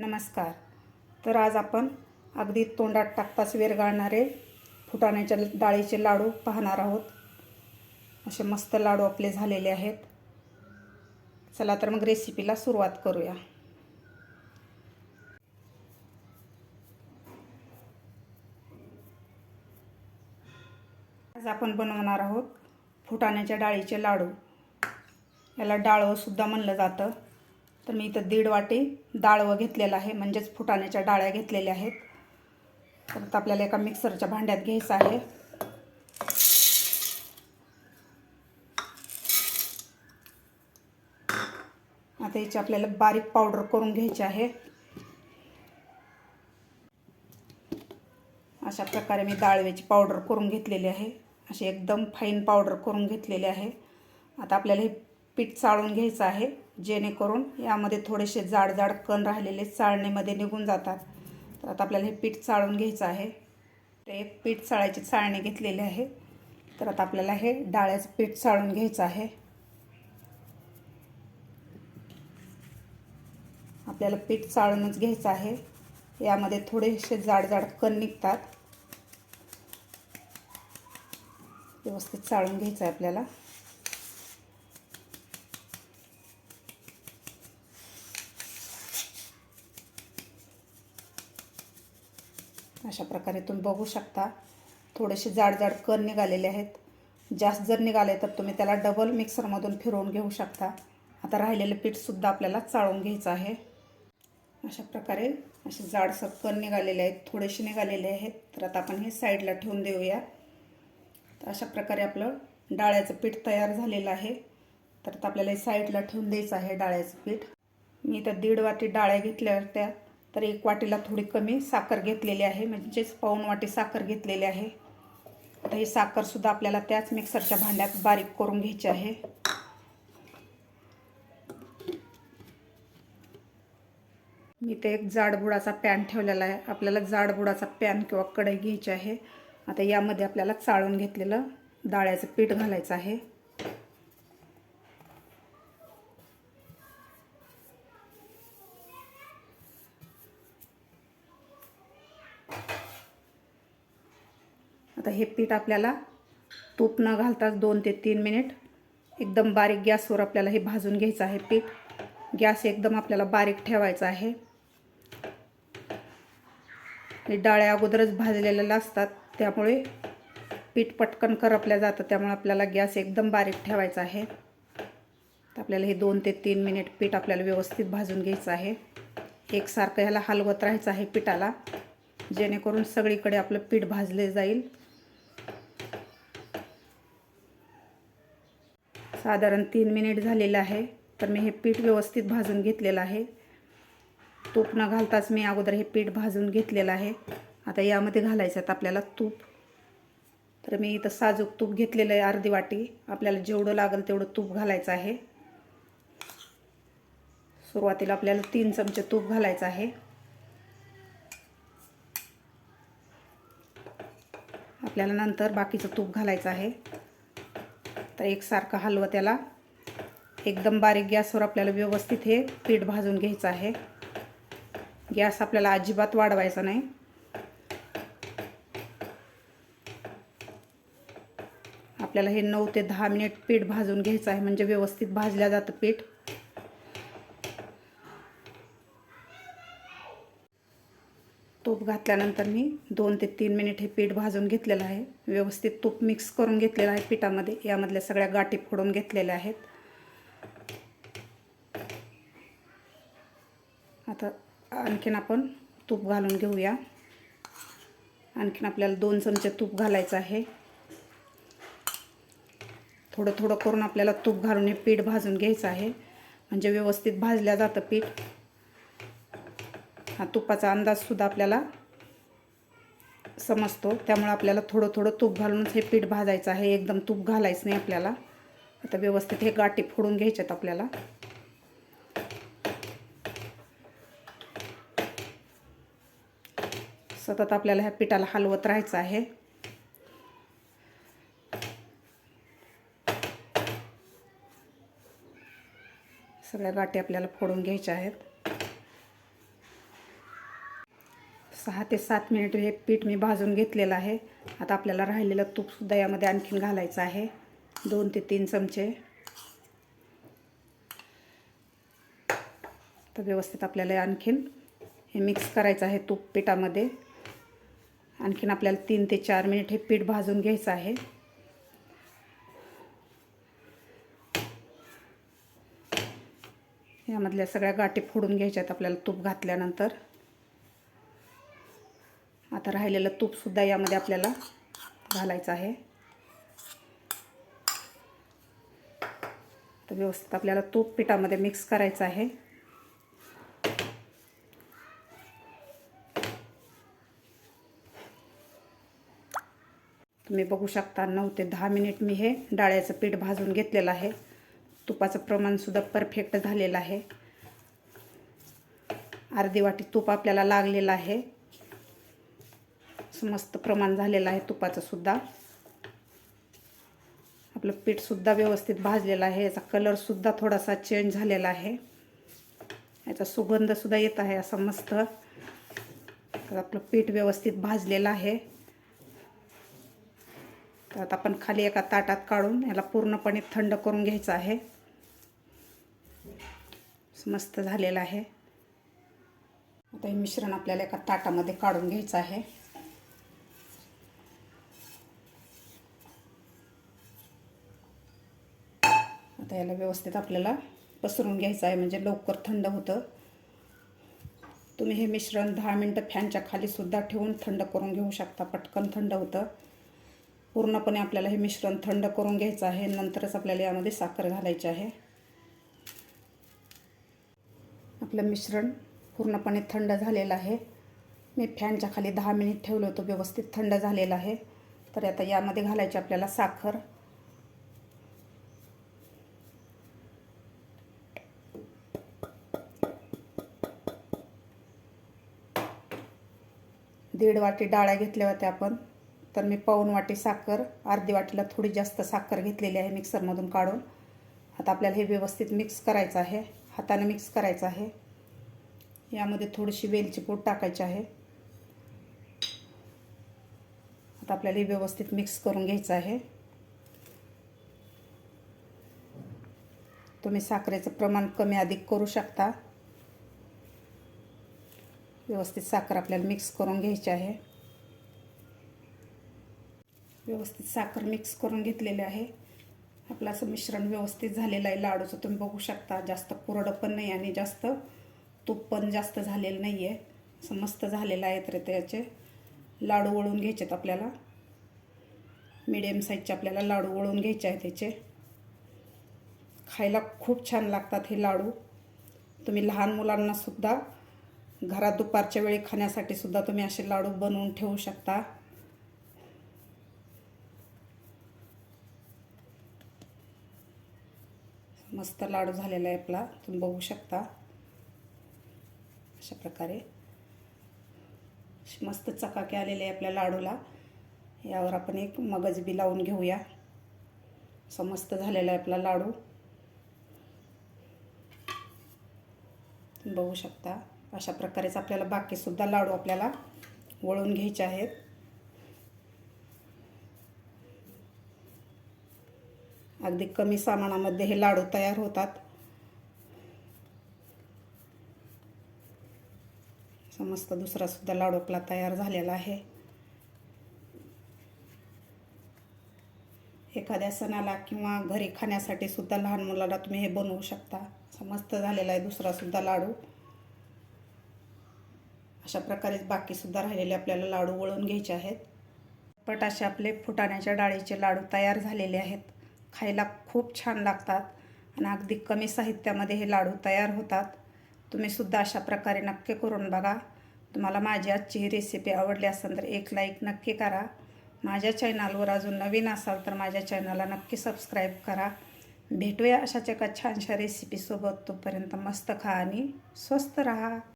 नमस्कार. तर आज आपण अगदी तोंडात टाकताच विरघळणारे फुटाण्याच्या डाळीचे लाडू पाहणार आहोत. असे मस्त लाडू आपले झालेले आहेत. चला तर मग रेसिपीला सुरुवात करूया. आज आपण बनवणार आहोत फुटाण्याच्या डाळीचे लाडू. याला डाळवंसुद्धा म्हणलं जातं. तर मी इथं दीड वाटी डाळवं घेतलेलं आहे म्हणजेच फुटाण्याच्या डाळ्या घेतलेल्या आहेत. तर आपल्याला एका मिक्सरच्या भांड्यात घ्यायचं आहे. आता याची आपल्याला बारीक पावडर करून घ्यायची आहे. अशा प्रकारे मी डाळव्याची पावडर करून घेतलेली आहे. अशी एकदम फाईन पावडर करून घेतलेली आहे. आता आपल्याला हे पीठ चाळून घ्यायचं आहे. जेणेकरून यामध्ये थोडेसे जाड जाड कण राहिलेले चाळणीमध्ये निघून जातात. तर आता आपल्याला हे पीठ चाळून घ्यायचं आहे. ते एक पीठ चाळायची चाळणी घेतलेली आहे. तर आता आपल्याला हे डाळ्याचं पीठ चाळून घ्यायचं आहे. आपल्याला पीठ चाळूनच घ्यायचं आहे. यामध्ये थोडेसे जाड जाड कण निघतात. व्यवस्थित चाळून घ्यायचं आहे आपल्याला. अशा प्रकारे तुम्ही बघू शकता. थोडेसे जाड जाड कण निघालेले आहेत. जास्त जर निघाले तर तुम्ही त्याला डबल मिक्सरमधून फिरवून घेऊ शकता. आता राहिलेलं पीठसुद्धा आपल्याला चाळून घ्यायचं आहे. अशा प्रकारे असे जाडसर कण निघालेले आहेत. थोडेसे निघालेले आहेत. तर आता आपण हे साईडला ठेवून देऊया. तर अशा प्रकारे आपलं डाळ्याचं पीठ तयार झालेलं आहे. तर आता आपल्याला हे साईडला ठेवून द्यायचं आहे डाळ्याचं पीठ. मी तर दीड वाटी डाळ्या घेतल्या होत्या. तर एक वाटीला थोडी कमी साखर घेतलेली आहे म्हणजेच पाऊण वाटी साखर घेतलेली आहे. आता ही साखरसुद्धा आपल्याला त्याच मिक्सरच्या भांड्यात बारीक करून घ्यायची आहे. मी ते एक जाडबुडाचा पॅन ठेवलेला आहे. आपल्याला जाडबुडाचा पॅन किंवा कढई घ्यायची आहे. आता यामध्ये आपल्याला चाळून घेतलेलं डाळ्याचं पीठ घालायचं आहे. आता हे पीठ आपल्याला तूप न घालताच दोन ते तीन मिनिट एकदम बारीक गॅसवर आपल्याला हे भाजून घ्यायचं आहे पीठ. गॅस एकदम आपल्याला बारीक ठेवायचा आहे. हे डाळ्या अगोदरच भाजलेल्या असतात त्यामुळे पीठ पटकन करपल्या जातं त्यामुळे आपल्याला गॅस एकदम बारीक ठेवायचा आहे. तर आपल्याला हे दोन ते तीन मिनिट पीठ आपल्याला व्यवस्थित भाजून घ्यायचं आहे. एकसारखं ह्याला हलवत राहायचं आहे पिठाला जेणेकरून सगळीकडे आपलं पीठ भाजले जाईल. साधारण तीन मिनिट झालेलं आहे. तर मी हे पीठ व्यवस्थित भाजून घेतलेलं आहे. तूप न घालताच मी अगोदर हे पीठ भाजून घेतलेलं आहे. आता यामध्ये घालायचं आहे आपल्याला तूप. तर मी इथं साजूक तूप घेतलेलं आहे अर्धी वाटी. आपल्याला जेवढं लागेल तेवढं तूप घालायचं आहे. सुरुवातीला आपल्याला तीन चमचे तूप घालायचं आहे. आपल्याला नंतर बाकीचं तूप घालायचं आहे. तर एकसारखं हलवं त्याला. एकदम बारीक गॅसवर आपल्याला व्यवस्थित हे पीठ भाजून घ्यायचं आहे. गॅस आपल्याला अजिबात वाढवायचा नाही. आपल्याला हे नऊ ते दहा मिनिट पीठ भाजून घ्यायचं आहे म्हणजे व्यवस्थित भाजल्या जातं पीठ. तूप घातल्यानंतर मी दोन ते तीन मिनिट हे पीठ भाजून घेतलेलं आहे. व्यवस्थित तूप मिक्स करून घेतलेलं आहे पिठामध्ये. यामधल्या सगळ्या गाठी फोडून घेतलेल्या आहेत. आता आणखीन आपण तूप घालून घेऊया. आणखीन आपल्याला दोन चमचे तूप घालायचं आहे. थोडं थोडं करून आपल्याला तूप घालून हे पीठ भाजून घ्यायचं आहे. म्हणजे व्यवस्थित भाजल्या जातं पीठ. हा तुपाचा अंदाजसुद्धा आपल्याला समजतो. त्यामुळे आपल्याला थोडं थोडं तूप घालूनच हे पीठ भाजायचं आहे. एकदम तूप घालायचं नाही आपल्याला. आता व्यवस्थित हे गाठी फोडून घ्यायच्यात आपल्याला. सतत आपल्याला ह्या पिठाला हलवत राहायचं आहे. सगळ्या गाठी आपल्याला फोडून घ्यायच्या आहेत. सहा ते सात मिनिट हे पीठ मी भाजून घेतलेलं आहे. आता आपल्याला राहिलेलं तूपसुद्धा यामध्ये आणखीन घालायचं आहे. दोन ते तीन चमचे. तर व्यवस्थित आपल्याला आणखीन हे मिक्स करायचं आहे तूप पिठामध्ये. आणखीन आपल्याला तीन ते चार मिनिट हे पीठ भाजून घ्यायचं आहे. यामधल्या सगळ्या गाठी फोडून घ्यायच्या आहेत आपल्याला तूप घातल्यानंतर. आता राहिलेलं तूपसुद्धा यामध्ये आपल्याला घालायचं आहे. तर व्यवस्थित आपल्याला तूप पिठामध्ये मिक्स करायचं आहे. तुम्ही बघू शकता नऊ ते दहा मिनिट मी हे डाळ्याचं पीठ भाजून घेतलेलं आहे. तुपाचं प्रमाणसुद्धा परफेक्ट झालेलं आहे. अर्धी वाटी तूप आपल्याला लागलेलं आहे. मस्त प्रमाण झालेलं आहे तुपाचं सुद्धा. आपलं पीठसुद्धा व्यवस्थित भाजलेलं आहे. याचा कलरसुद्धा थोडासा चेंज झालेला आहे. याचा सुगंधसुद्धा येत आहे असा मस्त. तर आपलं पीठ व्यवस्थित भाजलेलं आहे. तर आता आपण खाली एका ताटात काढून याला पूर्णपणे थंड करून घ्यायचं आहे. मस्त झालेलं आहे. आता हे मिश्रण आपल्याला एका ताटामध्ये काढून घ्यायचं आहे. आता याला व्यवस्थित आपल्याला पसरून घ्यायचं आहे म्हणजे लवकर थंड होतं. तुम्ही हे मिश्रण दहा मिनटं फॅनच्या खालीसुद्धा ठेवून थंड करून घेऊ शकता पटकन थंड होतं. पूर्णपणे आपल्याला हे मिश्रण थंड करून घ्यायचं आहे नंतरच आपल्याला यामध्ये साखर घालायची आहे. आपलं मिश्रण पूर्णपणे थंड झालेलं आहे. मी फॅनच्या खाली दहा मिनिट ठेवलं होतं व्यवस्थित थंड झालेलं आहे. तर आता यामध्ये घालायची आपल्याला साखर. दीड वाटी डाळ्या घेतल्या होत्या आपण. तर मी पाऊन वाटी साखर अर्धी वाटीला थोडी जास्त साखर घेतलेली आहे मिक्सरमधून काढून. आता आपल्याला हे व्यवस्थित मिक्स करायचं आहे. हाताने मिक्स करायचं आहे. यामध्ये थोडीशी वेलची पूड टाकायची आहे. आता आपल्याला हे व्यवस्थित मिक्स करून घ्यायचं आहे. तुम्ही साखरेचं प्रमाण कमी अधिक करू शकता. व्यवस्थित साखर आपल्याला मिक्स करून घ्यायची आहे. व्यवस्थित साखर मिक्स करून घेतलेले आहे. आपलं असं मिश्रण व्यवस्थित झालेलं आहे. लाडूचं तुम्ही बघू शकता जास्त कुरडं पण नाही आणि जास्त तूप पण जास्त झालेलं नाही आहे असं मस्त झालेलं आहे तर त्याचे. लाडू वळून घ्यायचेत आपल्याला. मिडियम साईजचे आपल्याला लाडू वळून घ्यायचे आहे त्याचे. खायला खूप छान लागतात हे लाडू. तुम्ही लहान मुलांनासुद्धा घरात दुपारच्या वेळी खाण्यासाठी सुद्धा तुम्ही असे लाडू बनवून ठेवू शकता. मस्त लाडू झालेला आहे आपला. तुम्ही बघू शकता. अशा प्रकारे. मस्त चकाके आलेले आहे आपल्या लाडूला. यावर आपण एक मगज बी लावून घेऊया. असं मस्त झालेला आहे आपला लाडू. तुम्ही बघू शकता. अशा प्रकारेच आपल्याला बाकीसुद्धा लाडू आपल्याला वळून घ्यायचे आहेत. अगदी कमी सामानामध्ये हे लाडू तयार होतात. समस्त दुसरासुद्धा लाडू आपला तयार झालेला आहे. एखाद्या सणाला किंवा घरी खाण्यासाठी सुद्धा लहान मुलाला तुम्ही हे बनवू शकता. समस्त झालेला आहे दुसरासुद्धा लाडू. अशा प्रकारेच बाकीसुद्धा राहिलेले आपल्याला लाडू वळून घ्यायचे आहेत. पट असे आपले फुटाण्याच्या डाळीचे लाडू तयार झालेले आहेत. खायला खूप छान लागतात आणि अगदी कमी साहित्यामध्ये हे लाडू तयार होतात. तुम्हीसुद्धा अशा प्रकारे नक्की करून बघा. तुम्हाला माझी आजची ही रेसिपी आवडली असेल तर एक लाईक नक्की करा. माझ्या चॅनलवर अजून नवीन असाल तर माझ्या चॅनलला नक्की सबस्क्राईब करा. भेटूया अशाच एका छानशा रेसिपीसोबत तोपर्यंत मस्त खा आणि स्वस्त राहा.